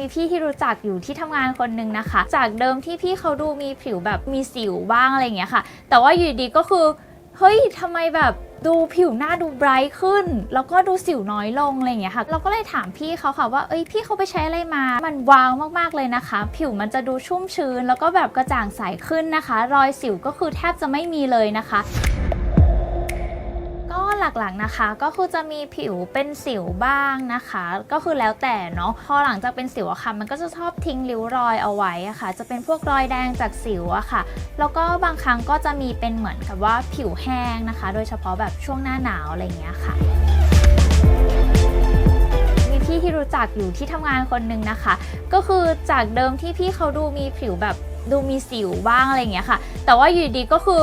มีพี่ที่รู้จักอยู่ที่ทำงานคนหนึ่งนะคะ จากเดิมที่พี่เขาดูมีผิวแบบมีสิวบ้างอะไรอย่างเงี้ยค่ะ แต่ว่าอยู่ดีก็คือเฮ้ยทำไมแบบดูผิวหน้าดูไบรท์ขึ้น แล้วก็ดูสิวน้อยลงอะไรอย่างเงี้ยค่ะ เราก็เลยถามพี่เขาค่ะว่าเอ้ยพี่เขาไปใช้อะไรมา มันวาวมากๆเลยนะคะ ผิวมันจะดูชุ่มชื้น แล้วก็แบบกระจ่างใสขึ้นนะคะ รอยสิวก็คือแทบจะไม่มีเลยนะคะ หลักๆนะคะ ก็คือจะมีผิวเป็นสิวบ้างนะคะ ก็คือแล้วแต่เนาะพอหลังจากเป็นสิวอะค่ะมันก็จะชอบทิ้งริ้วรอยเอาไว้อะค่ะ จะเป็นพวกรอยแดงจากสิวอะค่ะ แล้วก็บางครั้งก็จะมีเป็นเหมือนกับว่าผิวแห้งนะคะ โดยเฉพาะแบบช่วงหน้าหนาวอะไรอย่างเงี้ยค่ะมีพี่ที่รู้จักอยู่ที่ทำงานคนหนึ่งนะคะ ก็คือจากเดิมที่พี่เขาดูมีผิวแบบดูมีสิวบ้างอะไรอย่างเงี้ยค่ะ แต่ว่าอยู่ดีก็คือ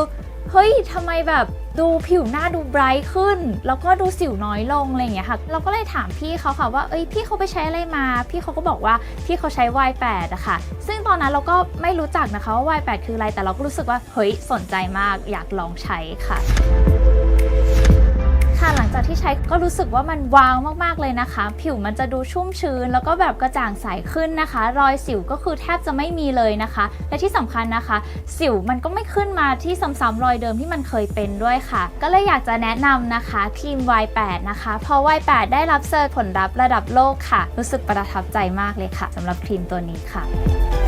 เฮ้ยทำไมแบบ ดูผิวหน้าดูไบรท์ขึ้น แล้วก็ดูสิวน้อยลงอะไรอย่างเงี้ยค่ะ เราก็เลยถามพี่เขาค่ะว่าเอ้ยพี่เขาไปใช้อะไรมา พี่เขาก็บอกว่าพี่เขาใช้ Y8 อะค่ะ ซึ่งตอนนั้นเราก็ไม่รู้จักนะคะว่า Y8 คืออะไรแต่เราก็รู้สึกว่าเฮ้ยสนใจมากอยากลองใช้ค่ะ ช้ก็รู้สึกว่ามันวาวมากๆเลยนะคะ ผิวมันจะดูชุ่มชื้น แล้วก็แบบกระจ่างใสขึ้นนะคะ รอยสิวก็คือแทบจะไม่มีเลยนะคะ และที่สำคัญนะคะ สิวมันก็ไม่ขึ้นมาที่ซ้ำๆรอยเดิมที่มันเคยเป็นด้วยค่ะ ก็เลยอยากจะแนะนำนะคะครีม Y8 นะคะ เพราะ Y8 ได้รับเซอร์ผลลัพธ์ระดับโลกค่ะ รู้สึกประทับใจมากเลยค่ะสำหรับครีมตัวนี้ค่ะ